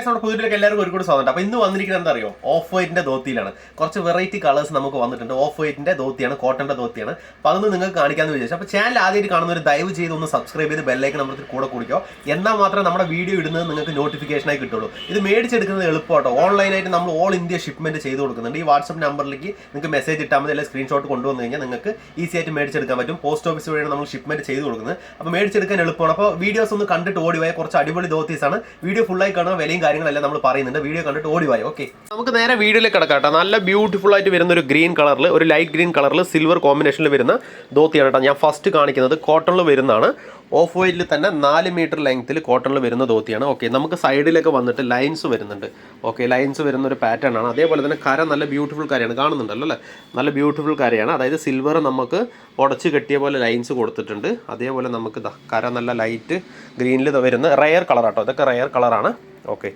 Guys, നമ്മുടെ പുതിയിലേക്ക് എല്ലാവർക്കും ഒരുപാട് സ്വാഗതം. അപ്പോൾ ഇന്ന് വന്നിരിക്കുന്നത് എന്താ ഓഫ് വൈറ്റിന്റെ ധോത്തിയിലാണ്. കുറച്ച് വെറൈറ്റി കളേഴ്സ് നമുക്ക് വന്നിട്ടുണ്ട്. ഓഫ് വൈറ്റിന്റെ ധോത്തിയാണ് കോട്ടന്റെ ധോത്തിയാണ്. അപ്പോൾ അതൊന്ന് നിങ്ങൾക്ക് കാണിക്കാമെന്ന് വിചാരിച്ചു. അപ്പോൾ ചാനൽ ആദ്യമായിട്ട് കാണുന്ന ഒരു ദയവ് ചെയ്ത് ഒന്ന് സബ്സ്ക്രൈബ് ചെയ്ത് ബെല്ലൈക്കൻ നമ്മൾ കൂടെ കുടിക്കോ. എന്നാൽ മാത്രമേ നമ്മുടെ വീഡിയോ ഇടുന്നത് നിങ്ങൾക്ക് നോട്ടിഫിക്കേഷനായി കിട്ടുള്ളൂ. ഇത് മേടിച്ചെടുക്കുന്നത് എളുപ്പമാട്ടോ. ഓൺലൈനായിട്ട് നമ്മൾ ഓൾ ഇന്ത്യ ഷിപ്മെന്റ് ചെയ്ത് കൊടുക്കുന്നുണ്ട്. ഈ വാട്സപ്പ് നമ്പറിലേക്ക് നിങ്ങൾക്ക് മെസ്സേജ് ഇട്ടാൽ മതി അല്ലെങ്കിൽ സ്ക്രീൻഷോട്ട് കൊണ്ടുവന്നു കഴിഞ്ഞാൽ നിങ്ങൾക്ക് ഈസി ആയിട്ട് മേടിച്ചെടുക്കാൻ പറ്റും. പോസ്റ്റ് ഓഫീസ് വഴിയാണ് നമ്മൾ ഷിപ്മെന്റ് ചെയ്ത് കൊടുക്കുന്നത്. അപ്പോൾ മേടിച്ചെടുക്കാൻ എളുപ്പമാണ്. അപ്പോൾ വീഡിയോസ് ഒന്ന് കണ്ടിട്ട് ഓടിവായ കുറച്ച് അടിപൊളി ധോത്തീസാണ്. വീഡിയോ ഫുള്ളായി കാണുക വിലയും കാര്യങ്ങളെല്ലാം നമ്മൾ പറയുന്നുണ്ട്. വീഡിയോ കണ്ടിട്ട് ഓടിവായി? ഓക്കെ നമുക്ക് നേരെ വീഡിയോയിലേക്ക് കിടക്കാട്ടോ നല്ല ബ്യൂട്ടിഫുൾ ആയിട്ട് വരുന്ന ഒരു ഗ്രീൻ കളറിൽ ഒരു ലൈറ്റ് ഗ്രീൻ കളറിൽ സിൽവർ കോമ്പിനേഷനിൽ വരുന്ന ധോത്തിയാണ് കേട്ടോ ഞാൻ ഫസ്റ്റ് കാണിക്കുന്നത്. കോട്ടണിൽ വരുന്നതാണ്. ഓഫ് വൈറ്റിൽ തന്നെ നാല് മീറ്റർ ലെങ്ത്തിൽ കോട്ടണിൽ വരുന്ന ധോത്തിയാണ്. ഓക്കെ നമുക്ക് സൈഡിലൊക്കെ വന്നിട്ട് ലൈൻസ് വരുന്നുണ്ട്. ഓക്കെ ലൈൻസ് വരുന്ന ഒരു പാറ്റേൺ ആണ്. അതേപോലെ തന്നെ കര നല്ല ബ്യൂട്ടിഫുൾ കരയാണ്. കാണുന്നുണ്ടല്ലോ അല്ലേ? നല്ല ബ്യൂട്ടിഫുൾ കരയാണ്. അതായത് സിൽവർ നമുക്ക് ഉടച്ച് കെട്ടിയ പോലെ ലൈൻസ് കൊടുത്തിട്ടുണ്ട്. അതേപോലെ നമുക്ക് കര നല്ല ലൈറ്റ് ഗ്രീനിൽ വരുന്ന റയർ കളറാട്ടോ ഇതൊക്കെ റയർ കളറാണ് ഓക്കെ.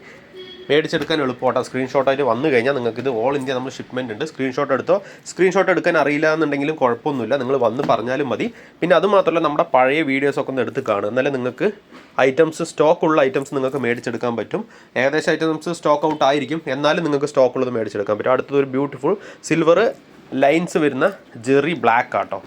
മേടിച്ചെടുക്കാൻ എളുപ്പമാട്ടോ. സ്ക്രീൻഷോട്ടായിട്ട് വന്നു കഴിഞ്ഞാൽ നിങ്ങൾക്ക് ഇത് ഓൾ ഇന്ത്യ നമ്മൾ ഷിപ്മെന്റ് ഉണ്ട്. സ്ക്രീൻഷോട്ട് എടുത്തോ? സ്ക്രീൻഷോട്ട് എടുക്കാൻ അറിയില്ല എന്നുണ്ടെങ്കിലും കുഴപ്പമൊന്നുമില്ല. നിങ്ങൾ വന്ന് പറഞ്ഞാലും മതി. പിന്നെ അത് മാത്രമല്ല നമ്മുടെ പഴയ വീഡിയോസൊക്കെ ഒന്ന് എടുത്ത് കാണുക. എന്നാലേ നിങ്ങൾക്ക് ഐറ്റംസ് സ്റ്റോക്ക് ഉള്ള ഐറ്റംസ് നിങ്ങൾക്ക് മേടിച്ചെടുക്കാൻ പറ്റും. ഏകദേശം ഐറ്റംസ് സ്റ്റോക്ക് ഔട്ട് ആയിരിക്കും. എന്നാലും നിങ്ങൾക്ക് സ്റ്റോക്ക് ഉള്ളത് മേടിച്ചെടുക്കാൻ പറ്റും. അടുത്തത് ഒരു ബ്യൂട്ടിഫുൾ സിൽവർ ലൈൻസ് വരുന്ന ജെറി ബ്ലാക്ക് ആട്ടോ.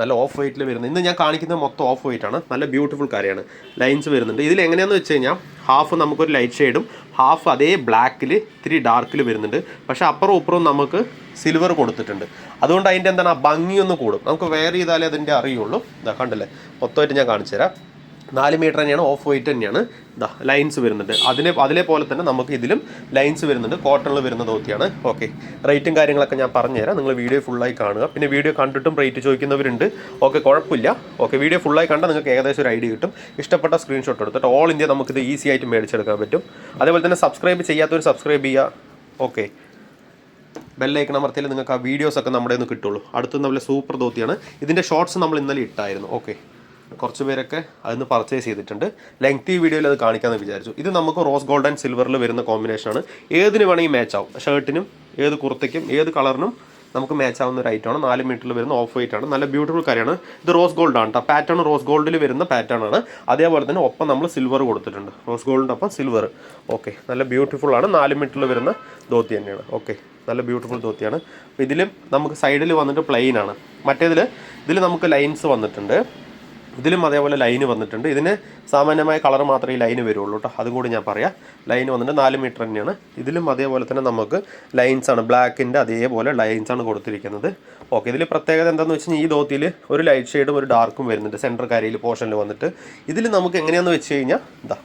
നല്ല ഓഫ് വൈറ്റിൽ വരുന്നത്. ഇന്ന് ഞാൻ കാണിക്കുന്നത് മൊത്തം ഓഫ് വൈറ്റ് ആണ്. നല്ല ബ്യൂട്ടിഫുൾ കാര്യമാണ് ലൈൻസ് വരുന്നുണ്ട്. ഇതിൽ എങ്ങനെയാണെന്ന് വെച്ച് കഴിഞ്ഞാൽ ഹാഫ് നമുക്കൊരു ലൈറ്റ് ഷെയ്ഡും ഹാഫ് അതേ ബ്ലാക്കിൽ ഇത്തിരി ഡാർക്കിൽ വരുന്നുണ്ട്. പക്ഷേ അപ്പുറം ഇപ്പുറവും നമുക്ക് സിൽവർ കൊടുത്തിട്ടുണ്ട്. അതുകൊണ്ട് അതിന്റെ എന്താണ് ആ ഭംഗിയൊന്ന് കൂടും. നമുക്ക് വെയർ ചെയ്താലേ അതിന്റെ അറിയുള്ളൂ. ഇതാ കണ്ടില്ലേ? മൊത്തമായിട്ട് ഞാൻ കാണിച്ചു തരാം നാല് മീറ്റർ തന്നെയാണ് ഓഫ് വൈറ്റ് തന്നെയാണ്. ഇതാ ലൈൻസ് വരുന്നുണ്ട് അതിനെ അതിലെ പോലെ തന്നെ നമുക്ക് ഇതിലും ലൈൻസ് വരുന്നുണ്ട്. കോട്ടണിൽ വരുന്ന ധോത്തിയാണ് ഓക്കെ റേറ്റും കാര്യങ്ങളൊക്കെ ഞാൻ പറഞ്ഞുതരാം. നിങ്ങൾ വീഡിയോ ഫുള്ളായി കാണുക. പിന്നെ വീഡിയോ കണ്ടിട്ടും റേറ്റ് ചോദിക്കുന്നവരുണ്ട്. ഓക്കെ കുഴപ്പമില്ല. ഓക്കെ വീഡിയോ ഫുള്ളായി കണ്ടാൽ നിങ്ങൾക്ക് ഏകദേശം ഒരു ഐഡിയ കിട്ടും. ഇഷ്ടപ്പെട്ട സ്ക്രീൻഷോട്ട് എടുത്തിട്ട് ഓൾ ഇന്ത്യ നമുക്കിത് ഈസി ആയിട്ട് മേടിച്ചെടുക്കാൻ പറ്റും. അതേപോലെ തന്നെ സബ്സ്ക്രൈബ് ചെയ്യാത്തവർ സബ്സ്ക്രൈബ് ചെയ്യുക ഓക്കെ ബെല്ലൈക്കൺ അമർത്തിയാൽ നിങ്ങൾക്ക് ആ വീഡിയോസൊക്കെ നമ്മുടെ നിന്ന് കിട്ടുള്ളൂ. അടുത്ത് നല്ല സൂപ്പർ ധോത്തിയാണ്. ഇതിന്റെ ഷോർട്സ് നമ്മൾ ഇന്നലെ ഇട്ടായിരുന്നു. ഓക്കെ കുറച്ച് പേരൊക്കെ അതിന് പർച്ചേസ് ചെയ്തിട്ടുണ്ട്. ലെങ്തി വീഡിയോയിൽ അത് കാണിക്കാമെന്ന് വിചാരിച്ചു. ഇത് നമുക്ക് റോസ് ഗോൾഡ് ആൻഡ് സിൽവറിൽ വരുന്ന കോമ്പിനേഷൻ ആണ്. ഏതിന് വേണമെങ്കിൽ മാച്ച് ആവും. ഷർട്ടിനും ഏത് കുർത്തയ്ക്കും ഏത് കളറിനും നമുക്ക് മാച്ച് ആവുന്ന ഒരു ഐറ്റമാണ് നാല് മീറ്ററിൽ വരുന്ന ഓഫ് വൈറ്റ് ആണ്. നല്ല ബ്യൂട്ടിഫുൾ കാര്യമാണ്. ഇത് റോസ് ഗോൾഡ് ആണ് കേട്ടോ പാറ്റേൺ റോസ് ഗോൾഡിൽ വരുന്ന പാറ്റേൺ ആണ്. അതേപോലെ തന്നെ ഒപ്പം നമ്മൾ സിൽവർ കൊടുത്തിട്ടുണ്ട്. റോസ് ഗോൾഡിന്റെ ഒപ്പം സിൽവർ ഓക്കെ നല്ല ബ്യൂട്ടിഫുൾ ആണ്. നാല് മീറ്ററിൽ വരുന്ന ധോത്തി തന്നെയാണ്. ഓക്കെ നല്ല ബ്യൂട്ടിഫുൾ ധോത്തിയാണ്. ഇതിലും നമുക്ക് സൈഡിൽ വന്നിട്ട് പ്ലെയിൻ ആണ്. മറ്റേതിൽ ഇതിൽ നമുക്ക് ലൈൻസ് വന്നിട്ടുണ്ട്. ഇതിലും അതേപോലെ ലൈന് വന്നിട്ടുണ്ട്. ഇതിന് സാമാന്യമായ കളർ മാത്രമേ ഈ ലൈന് വരുള്ളൂ കേട്ടോ. അതും കൂടി ഞാൻ പറയാം. ലൈന് വന്നിട്ട് നാല് മീറ്റർ തന്നെയാണ്. ഇതിലും അതേപോലെ തന്നെ നമുക്ക് ലൈൻസ് ആണ്. ബ്ലാക്കിന്റെ അതേപോലെ ലൈൻസ് ആണ് കൊടുത്തിരിക്കുന്നത്. ഓക്കെ ഇതിൽ പ്രത്യേകത എന്താണെന്ന് വെച്ച് കഴിഞ്ഞാൽ ഈ ധോത്തിയിൽ ഒരു ലൈറ്റ് ഷെയ്ഡും ഒരു ഡാർക്കും വരുന്നുണ്ട്. സെന്റർ കരയിൽ പോർഷനിൽ വന്നിട്ട്. ഇതിൽ നമുക്ക് എങ്ങനെയാണെന്ന് വെച്ച് കഴിഞ്ഞാൽ ഇതാ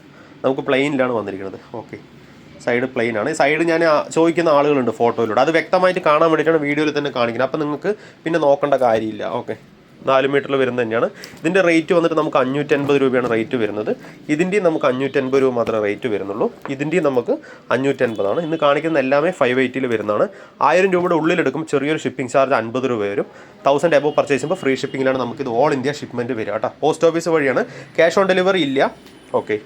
നമുക്ക് പ്ലെയിനിലാണ് വന്നിരിക്കുന്നത്. ഓക്കെ സൈഡ് പ്ലെയിൻ ആണ്. സൈഡ് ഞാൻ ചോദിക്കുന്ന ആളുകളുണ്ട് ഫോട്ടോയിലൂടെ അത് വ്യക്തമായിട്ട് കാണാൻ വേണ്ടിയിട്ടാണ് വീഡിയോയിൽ തന്നെ കാണിക്കുന്നത്. അപ്പോൾ നിങ്ങൾക്ക് പിന്നെ നോക്കേണ്ട കാര്യമില്ല. ഓക്കെ. നാല് മീറ്ററിൽ വരുന്നത് തന്നെയാണ്. ഇതിന്റെ റേറ്റ് വന്നിട്ട് നമുക്ക് അഞ്ഞൂറ്റൻപത് രൂപയാണ് റേറ്റ് വരുന്നത്. ഇതിന്റെയും നമുക്ക് അഞ്ഞൂറ്റൻപത് രൂപ മാത്രമേ റേറ്റ് വരുന്നുള്ളൂ. ഇതിന്റെയും നമുക്ക് അഞ്ഞൂറ്റൻപതാണ്. ഇന്ന് കാണിക്കുന്ന എല്ലാമേ ഫൈവ് എയ്റ്റിൽ വരുന്നതാണ്. ആയിരം രൂപയുടെ ഉള്ളിലെടുക്കും. ചെറിയൊരു ഷിപ്പിംഗ് ചാർജ് അൻപത് രൂപ വരും. തൗസൻഡ് എബോ പർച്ചേസ് ചെയ്യുമ്പോൾ ഫ്രീ ഷിപ്പിങ്ങിലാണ് നമുക്ക് ഇത് ഓൾ ഇന്ത്യ ഷിപ്മെന്റ് വരിക കേട്ടോ. പോസ്റ്റ് ഓഫീസ് വഴിയാണ്. ക്യാഷ് ഓൺ ഡെലിവറി ഇല്ല. ഓക്കെ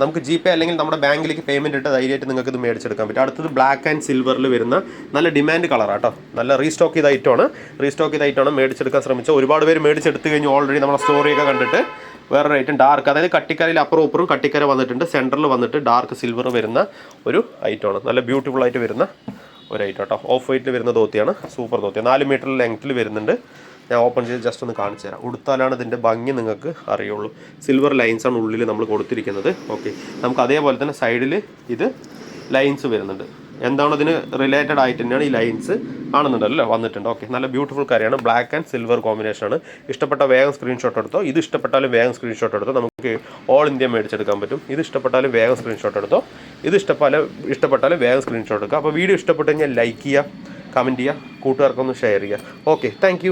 നമുക്ക് ജി പേ അല്ലെങ്കിൽ നമ്മുടെ ബാങ്കിലേക്ക് പേയ്മെന്റ് ഇട്ട് ധൈര്യമായിട്ട് നിങ്ങൾക്ക് ഇത് മേടിച്ചെടുക്കാൻ പറ്റും. അടുത്തത് ബ്ലാക്ക് ആൻഡ് സിൽവറിൽ വരുന്ന നല്ല ഡിമാൻഡ് കളറാണ് കേട്ടോ നല്ല റീസ്റ്റോക്ക് ചെയ്ത ഐറ്റമാണ് റീസ്റ്റോക്ക് ചെയ്ത ഐറ്റമാണ് മേടിച്ചെടുക്കാൻ ശ്രമിച്ച ഒരുപാട് പേര് മേടിച്ചെടുത്ത് കഴിഞ്ഞ് ഓൾറെഡി നമ്മുടെ സ്റ്റോറിയൊക്കെ കണ്ടിട്ട് വേറെ ഐറ്റം ഡാർക്ക് അതായത് കട്ടിക്കരയിൽ അപ്പുറം ഇപ്പുറം കട്ടിക്കര വന്നിട്ടുണ്ട്. സെന്ററിൽ വന്നിട്ട് ഡാർക്ക് സിൽവർ വരുന്ന ഒരു ഐറ്റമാണ് നല്ല ബ്യൂട്ടിഫുൾ ആയിട്ട് വരുന്ന ഒരു ഐറ്റം കേട്ടോ ഓഫ് വൈറ്റിൽ വരുന്ന ധോത്തിയാണ്. സൂപ്പർ ധോത്തി. നാല് മീറ്റർ ലെങ്ത്തിൽ വരുന്നുണ്ട്. ഞാൻ ഓപ്പൺ ചെയ്ത് ജസ്റ്റ് ഒന്ന് കാണിച്ചു തരാം. ഉടുത്താലാണ് ഇതിന്റെ ഭംഗി നിങ്ങൾക്ക് അറിയുള്ളൂ. സിൽവർ ലൈൻസ് ആണ് ഉള്ളിൽ നമ്മൾ കൊടുത്തിരിക്കുന്നത്. ഓക്കെ നമുക്ക് അതേപോലെ തന്നെ സൈഡിൽ ഇത് ലൈൻസ് വരുന്നുണ്ട്. എന്താണോ ഇതിന് റിലേറ്റഡ് ആയിട്ട് തന്നെയാണ് ഈ ലൈൻസ് കാണുന്നുണ്ടല്ലോ. വന്നിട്ടുണ്ട്. ഓക്കെ നല്ല ബ്യൂട്ടിഫുൾ കാര്യമാണ്. ബ്ലാക്ക് ആൻഡ് സിൽവർ കോമ്പിനേഷൻ ആണ്. ഇഷ്ടപ്പെട്ട വേഗം സ്ക്രീൻഷോട്ട് എടുത്തോ ഇത് ഇഷ്ടപ്പെട്ടാലും വേഗം സ്ക്രീൻഷോട്ട് എടുത്തോ നമുക്ക് ഓൾ ഇന്ത്യ മേടിച്ചെടുക്കാൻ പറ്റും. ഇത് ഇഷ്ടപ്പെട്ടാലും വേഗം സ്ക്രീൻഷോട്ട് എടുത്തോ ഇത് ഇഷ്ടപ്പെട്ടാലും ഇഷ്ടപ്പെട്ടാലും വേഗം സ്ക്രീൻഷോട്ട് എടുക്കുക അപ്പോൾ വീഡിയോ ഇഷ്ടപ്പെട്ടു കഴിഞ്ഞാൽ ലൈക്ക് ചെയ്യുക കമന്റ് ചെയ്യുക കൂട്ടുകാർക്കൊന്ന് ഷെയർ ചെയ്യുക. Okay thank